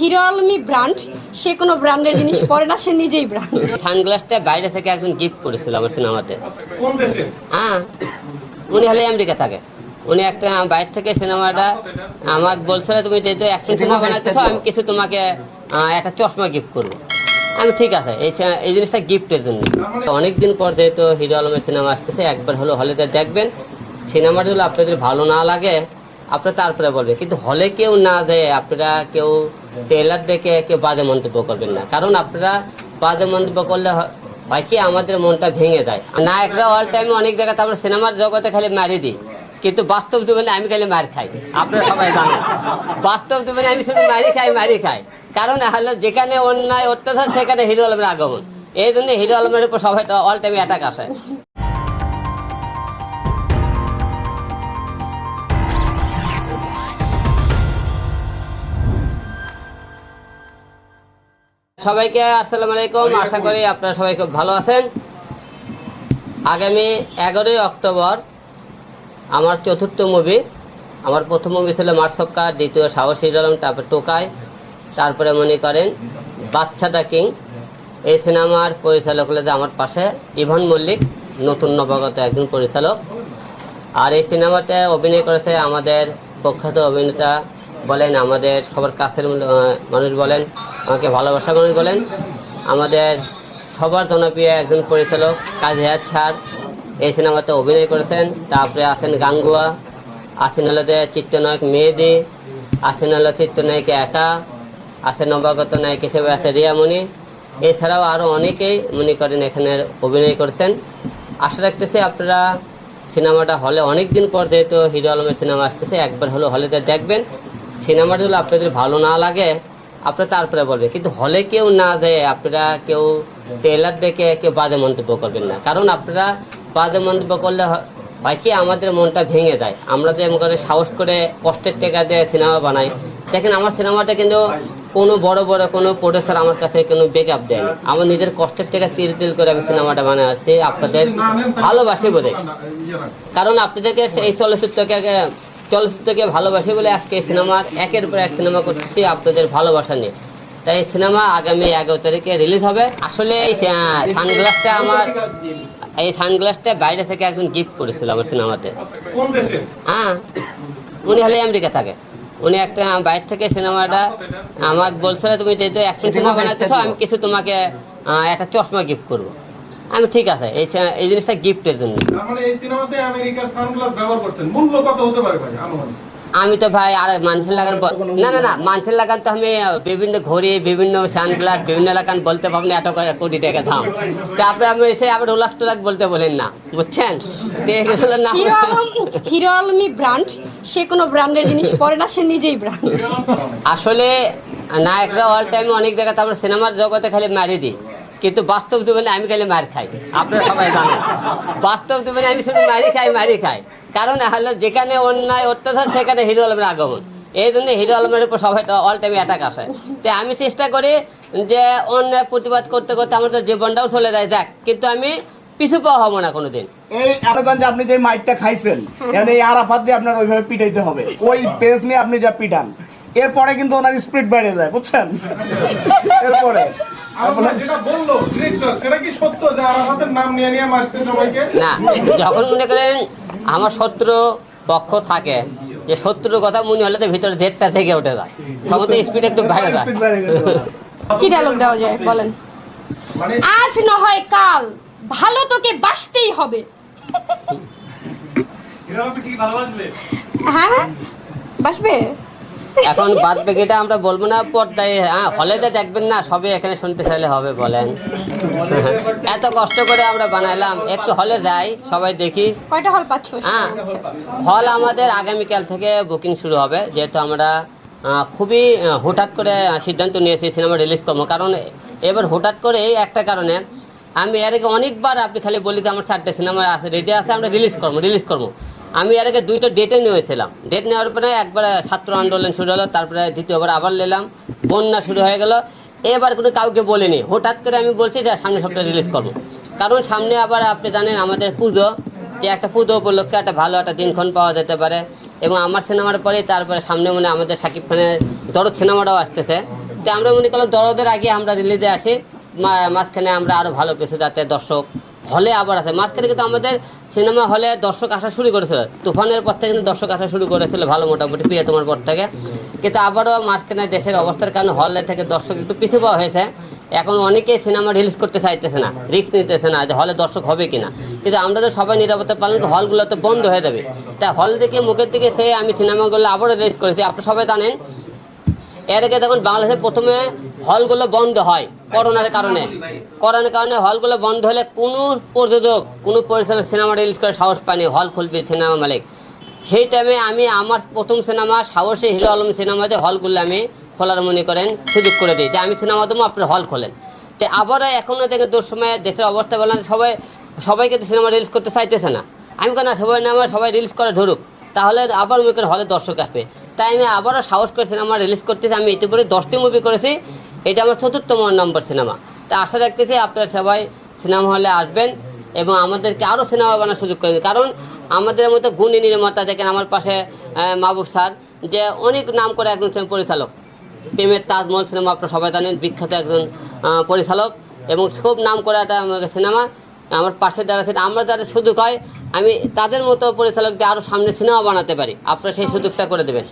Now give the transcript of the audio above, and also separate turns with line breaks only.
Hero আলমি brand সে কোনো ব্র্যান্ডের জিনিস পরে না সে নিজেই ব্র্যান্ড
সানগ্লাসটা বাইরে থেকে একজন গিফট করেছিল আমার সিনেমাতে।
কোন দেশে?
হ্যাঁ উনি হলে আমেরিকা থাকে। উনি একটা বাইরে থেকে সিনেমাটা আমাকে বলছিল তুমি যেহেতু অ্যাকশন সিনেমা বানাইতেছো আমি কিছু তোমাকে একটা চশমা গিফট করব। আমি ঠিক আছে এই এই জিনিসটা গিফটের জন্য। অনেকদিন পর যেহেতু হিরো আলমের সিনেমা আসতেছে একবার হলো হলেতে দেখবেন সিনেমাটা যদি আপনাদের ভালো না লাগে আপনারা তারপরে বলবেন। কিন্তু হলে কেউ না দেয় আপনারা কেউ ট্রেলার দেখে কেউ বাজে মন্তব্য করবেন না। কারণ আপনারা বাজে মন্তব্য করলে হয়- কি আমাদের মনটা ভেঙে যায়। না একটা অল টাইমে অনেক জায়গাতে আমরা সিনেমার জগতে খালি মারি দিই। কিন্তু বাস্তব জীবনে আমি খালি মার খাই। আপনারা সবাই জানেন। বাস্তব জীবনে আমি শুধু মারি খাই মারি খাই। কারণ হলো যেখানে অন্যায়, অত্যাচার, সেখানে হিরো আলমের আগমন। এই জন্য হিরো আলমের উপর সবাই অল টাইমে অ্যাটাক আসে। সবাইকে আসসালামু আলাইকুম। আশা করি আপনারা সবাই খুব ভালো আছেন। আগামী এগারোই অক্টোবর আমার চতুর্থ মুভি আমার প্রথম মুভি ছিল মার্সক্কা দ্বিতীয় সাহসী আলম তারপর টোকাই। তারপরে মনে করেন বাচ্চা দা কিং। এই সিনেমার পরিচালক হলে যে আমার পাশে ইভন মল্লিক নতুন নবাগত একজন পরিচালক। আর এই সিনেমাতে অভিনয় করেছে আমাদের প্রখ্যাত অভিনেতা বলেন, আমাদের সবার কাছের মানুষ বলেন, আমাকে ভালোবাসা মানুষ বলেন, আমাদের সবার জনপ্রিয় একজন পরিচালক, কাজী হায়াত ছাড় এই সিনেমাতে অভিনয় করেছেন, তারপরে আছেন গাঙ্গুয়া, আছেন হলো যে চিত্রনায়ক মেহেদি, আছেন হলো চিত্রনায়ক একা আছে নবাগত নায়ক হিসেবে আছে রিয়ামণি। এছাড়াও আরও অনেকেই মনে করেন এখানে অভিনয় করেছেন। আশা রাখতেছি আপনারা সিনেমাটা হলে অনেক দিন পর যেহেতু হিরো আলমের সিনেমা আসতেছে, একবার হলো হলেতে দেখবেন। সিনেমাটা যদি আপনাদের ভালো না লাগে, আপনারা তারপরে বলবেন কিন্তু হলে কেউ না দেয়, আপনারা কেউ ট্রেলার দেখে কেউ বাজে মন্তব্য করবেন না। কারণ আপনারা বাজে মন্তব্য করলে হয়- কি আমাদের মনটা ভেঙে যায় আমরা যে করে সাহস করে কষ্টের টাকা দিয়ে সিনেমা বানাই, দেখেন আমার সিনেমাটা কিন্তু কোনো বড় বড় কোনো প্রডিউসার আমার কাছে কোনো ব্যাকআপ দেয়নি। আমার নিজের কষ্টের টাকা তিল তিল করে আমি সিনেমাটা বানাই আসছি আপনাদের ভালোবাসি বলে। কারণ আপনাদেরকে এই চলচ্চিত্রকে চলচ্চিত্রকে ভালোবাসি বলে আজকে সিনেমার একের পর এক সিনেমা করতেছি আপনাদের ভালোবাসা নিয়ে। তাই এই সিনেমা আগামী এগারো তারিখে রিলিজ হবে। আসলে এই সানগ্লাসটা আমার এই সানগ্লাসটা বাইরে থেকে একজন গিফট করেছিল আমার সিনেমাতে। হ্যাঁ উনি হলে আমেরিকা থাকে। উনি একটা বাইরে থেকে সিনেমাটা আমাকে বলছিল তুমি যেহেতু অ্যাকশন সিনেমা বানাতেছ আমি কিছু তোমাকে একটা চশমা গিফট করব। আমি ঠিক আছে এই এই জিনিসটা গিফটের জন্য।
মানে এই সিনেমাতে আমেরিকার সানগ্লাস ব্যবহার করছেন। মূল্য কত হতে পারে ভাই আনুমানিক।
আমি তো ভাই আর মানুষের লাগান না না না মানুষের লাগান তো আমি বিভিন্ন ঘড়ি বিভিন্ন সানগ্লাস বিভিন্ন লাগান বলতে পারব না এত কোটি টাকা দাম। তারপরে আমি এসে আবার উলাক টুলাক বলতে বলেন না বুঝছেন?
হিরো আলমি ব্র্যান্ড সে কোনো ব্র্যান্ডের জিনিস পরে না সে নিজেই ব্র্যান্ড
আসলে নায়করা অল টাইম অনেক জায়গাতে আমরা সিনেমার জগতে খালি মারি দিই। কিন্তু বাস্তব জীবনে আমি খালি মার খাই। আপনারা সবাই জানেন। বাস্তব জীবনে আমি শুধু মারি খাই মারি খাই। কারণ হলো যেখানে অন্যায়, অত্যাচার, সেখানে হিরো আলমের আগমন। এই জন্য হিরো আলমের উপর সবাই অল টাইমে অ্যাটাক আসে তো আমি চেষ্টা করি যে অন্যায় প্রতিবাদ করতে করতে আমার তো জীবনটাও চলে যায়। যাক, কিন্তু আমি পিছু পাওয়া হব না কোনোদিন।
আপনি যে মাইকটা খাইছেন এরপরে কিন্তু ওনার স্পিড বেড়ে যায়, বুঝছেন? এরপরে।
আর ভাই যেটা বলল ডিরেক্টর সেটা কি সত্য যে আরাফাতের নাম নিয়ে নিয়ে মারছে সবাইকে?
না যখন মনে করেন আমার শত্রু পক্ষ থাকে যে শত্রুর কথা মনে হলে তো ভিতরে দেড়টা থেকে উঠে যায়। তখন তো স্পিড একটু বাইরে যায়।
কি ডায়লগ দেওয়া যায় বলেন?
মানে
আজ না হয় কাল ভালো তোকে বাসতেই হবে। হ্যাঁ বাসবে
এখন বাদ বাকিটা আমরা বলব না পর্দায় হ্যাঁ হলে তো দেখবেন না সবে এখানে শুনতে চাইলে হবে বলেন। এত কষ্ট করে আমরা বানাইলাম একটু হলে যাই সবাই দেখি।
কয়টা হল পাচ্ছ?
হ্যাঁ হল আমাদের আগামীকাল থেকে বুকিং শুরু হবে যেহেতু আমরা খুবই হঠাৎ করে সিদ্ধান্ত নিয়েছি সিনেমা রিলিজ করব। কারণ এবার হঠাৎ করে এই একটা কারণে আমি এর আগে অনেকবার আপনি খালি বলি যে আমার চারটে সিনেমা আছে রেডি আছে আমরা রিলিজ করব রিলিজ করব। আমি এর আগে দুইটা ডেটে নিয়েছিলাম ডেট নেওয়ার পরে একবার ছাত্র আন্দোলন শুরু হলো, তারপরে দ্বিতীয়বার আবার নিলাম। বন্যা শুরু হয়ে গেল। এবার কোনো কাউকে বলিনি। হঠাৎ করে আমি বলছি যে সামনে সপ্তাহে রিলিজ করব। কারণ সামনে আবার আপনি জানেন আমাদের পুজো, যে একটা পুজো উপলক্ষে একটা ভালো একটা দিনক্ষণ পাওয়া যেতে পারে। এবং আমার সিনেমার পরে তারপরে সামনে মনে আমাদের সাকিব খানের দরদ সিনেমাটাও আসতেছে। তো আমরা মনে করলাম দরদের আগে আমরা রিলিজে আসি। মাঝখানে আমরা আরও ভালো কিছু যাতে দর্শক হলে আবার আছে। মাঝখানে কিন্তু আমাদের সিনেমা হলে দর্শক আসা শুরু করেছিল। তুফানের পর থেকে কিন্তু দর্শক আসা শুরু করেছিল ভালো মোটামুটি প্রিয় তোমার পর থেকে। কিন্তু আবারও মাঝখানে দেশের অবস্থার কারণে হলে থেকে দর্শক একটু পিছিয়ে পাওয়া হয়েছে। এখন অনেকেই সিনেমা রিলিজ করতে চাইতেছে না, রিস্ক নিতেছে না যে হলে দর্শক হবে কিনা। কিন্তু আমরা তো সবাই নিরাপত্তা পালন হলগুলো তো বন্ধ হয়ে যাবে। তা হল থেকে মুখের দিকে সে আমি সিনেমাগুলো আবারও রিলিজ করেছি। আপনারা সবাই জানেন, এর আগে যখন বাংলাদেশে প্রথমে হলগুলো বন্ধ হয়। করোনার কারণে। করোনার কারণে হলগুলো বন্ধ হলে কোনো প্রযোজক, কোনো পরিচালক সিনেমা রিলিজ করে সাহস পায়নি, হল খুলবে সিনেমা মালিক। সেই টাইমে আমি আমার প্রথম সিনেমা, সাহসী হিরো আলম সিনেমাতে হলগুলো আমি খোলার মনে করেন, সুযোগ করে দিই। যে আমি সিনেমা দেবো, আপনার হল খোলেন। তো আবারও এখনও থেকে দোর সময় দেশের অবস্থা বলেন সবাই সবাইকে তো সিনেমা রিলিজ করতে চাইতেছে না। আমি কেন সবাই না, আমার সবাই রিলিজ করে ধরুক, তাহলে আবার মনে করেন হলে দর্শক আসবে। তাই আমি আবারও সাহস করে সিনেমা রিলিজ করতেছি, আমি ইতিপূর্বে দশটি মুভি করেছি এটা আমার চতুর্থ নম্বর সিনেমা। তা আশা রাখতেছি আপনারা সবাই সিনেমা হলে আসবেন এবং আমাদেরকে আরও সিনেমা বানানোর সুযোগ করে। কারণ আমাদের মতো গুণী নির্মাতা, দেখেন আমার পাশে মাহবুব স্যার, যে অনেক নাম করে একজন পরিচালক। প্রেমের তাজমহল সিনেমা আপনারা সবাই জানেন, বিখ্যাত একজন পরিচালক। এবং খুব নাম করা একটা সিনেমা। আমার পাশে যারা আমরা যারা সুযোগ হয়, আমি তাদের মতো পরিচালকদের আরও সামনে সিনেমা বানাতে পারি। আপনারা সেই সুযোগটা করে দেবেন।